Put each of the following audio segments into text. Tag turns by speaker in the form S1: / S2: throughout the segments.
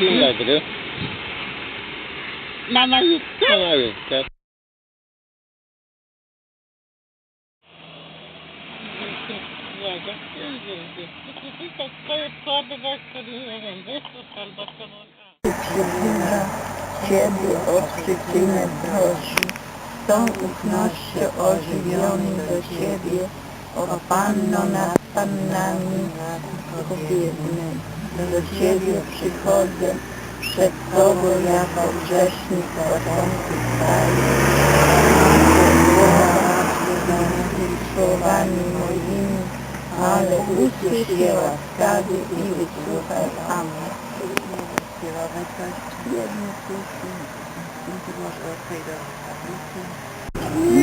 S1: Dzień dobry.
S2: Wektor, nie wiem, wyszło albo co
S3: przyczyna Ciebie o przyczynę prosi. Z tą ufnością ożywiony do Ciebie, o Panno nad Pannami, kobietnej. Do Ciebie przychodzę, przed Tobą jako grzesznik początku staję. Słowami moimi, ale usłysz je łaskawy i wysłuchaj. Amen. Śpiewać coś? Jedno słówko. Może przejdę Nie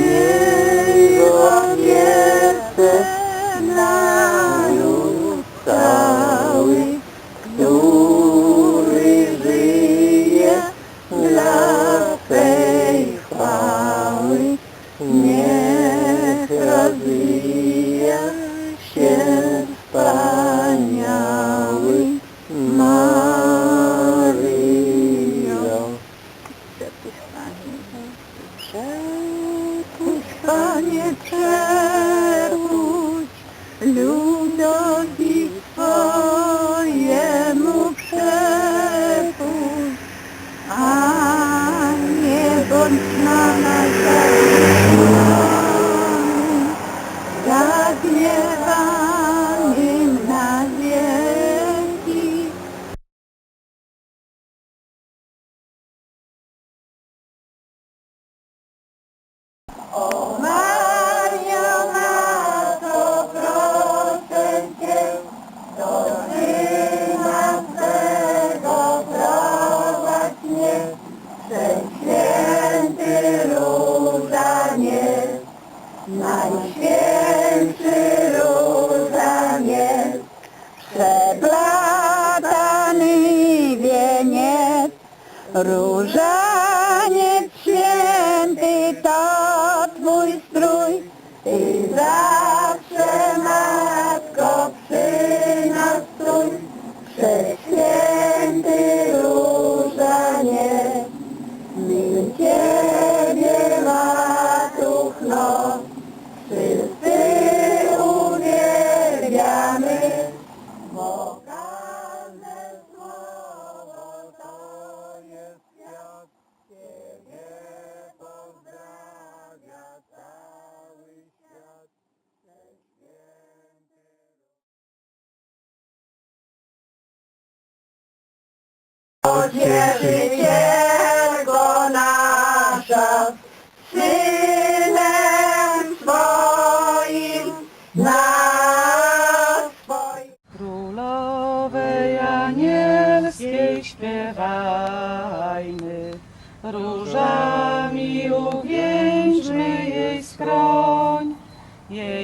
S4: Ружа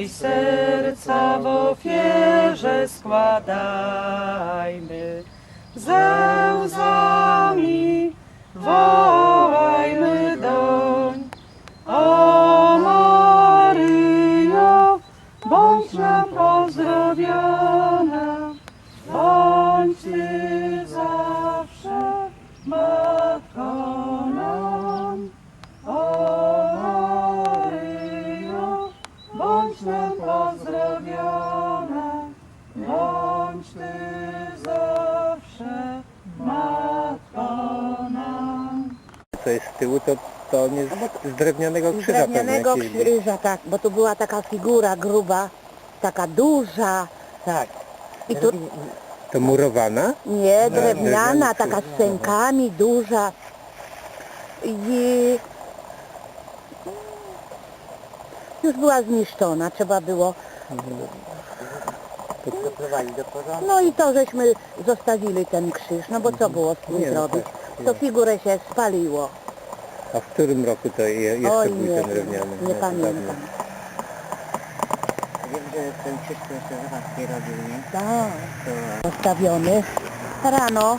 S4: jej serca w ofierze składajmy, ze łzami wołajmy doń. O Maryjo, bądź nam pozdrowiona,
S1: Co jest z tyłu, to, to on jest z drewnianego krzyża pewnie
S3: drewnianego
S1: jakiś był.
S3: krzyża, tak, bo tu była taka figura gruba, taka duża.
S1: Tak.
S3: I tu,
S1: To murowana?
S3: nie, drewniana,
S1: drewniany
S3: taka
S1: krzyż,
S3: z sękami, duża. I już była zniszczona, trzeba było.
S1: Do porządku.
S3: No i to żeśmy zostawili ten krzyż, no bo co było z tym
S1: Nie, no
S3: zrobić?
S1: tak,
S3: To figurę się spaliło.
S1: A w którym roku to je, jeszcze
S3: Oj,
S1: był
S3: nie,
S1: ten drewniany?
S3: nie pamiętam.
S1: Wiem, że ten krzyż to jeszcze Zawadzki robił, nie?
S3: Tak, postawiony. Rano,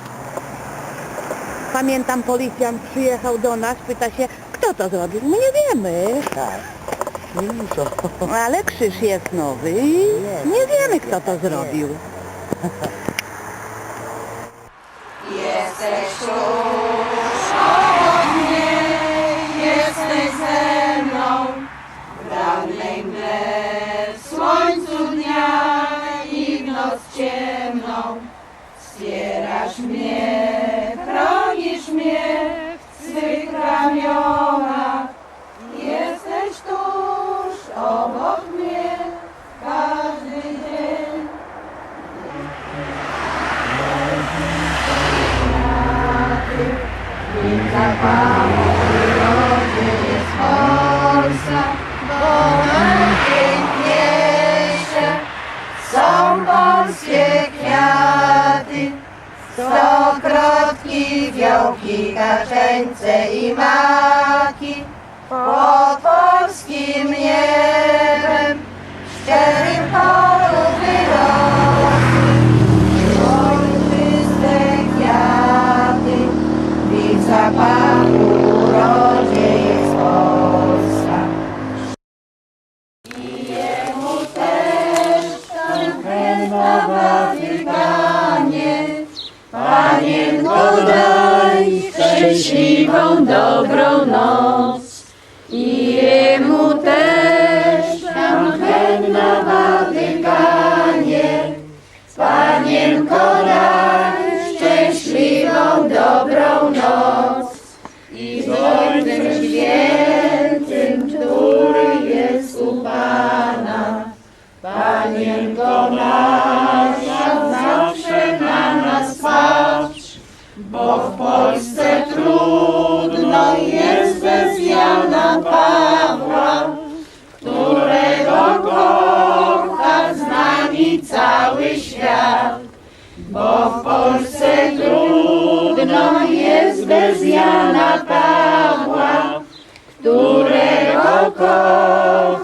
S3: pamiętam, policjant przyjechał do nas, pyta się, kto to zrobił? My nie wiemy,
S1: Tak. Nie muszą.
S3: ale krzyż jest nowy i nie wiemy, kto to zrobił.
S5: dalej ze mną, dalej mle w słońcu dnia i w noc ciemną. Wspierasz mnie, chronisz mnie w swych ramionach. Jest Stokrotki, wiołki, kaczeńce i maki. Pod polskim niebem szczerym polu Panienko daj szczęśliwą, dobrą noc bez Jana Pawła, którego kocha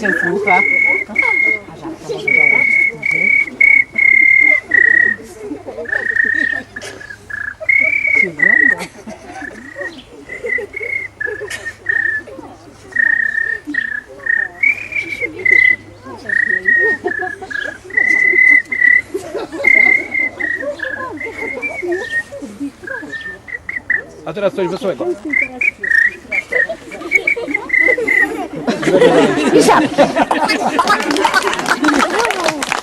S3: najmniejsze słucha.
S6: A teraz coś wesołego.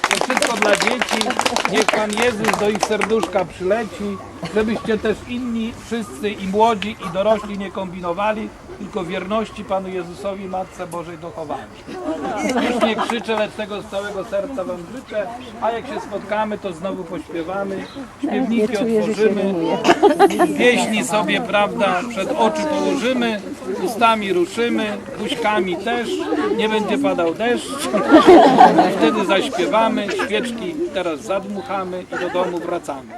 S6: To wszystko dla dzieci. Niech Pan Jezus do ich serduszka przyleci, żebyście też inni, wszyscy i młodzi i dorośli nie kombinowali, tylko wierności Panu Jezusowi Matce Bożej dochowali. Już nie krzyczę, lecz tego z całego serca Wam życzę, a jak się spotkamy, to znowu pośpiewamy, śpiewniki otworzymy, pieśni sobie, prawda, przed oczy położymy, ustami ruszymy, buźkami też, nie będzie padał deszcz, wtedy zaśpiewamy, świeczki teraz zadmuchamy i do domu wracamy.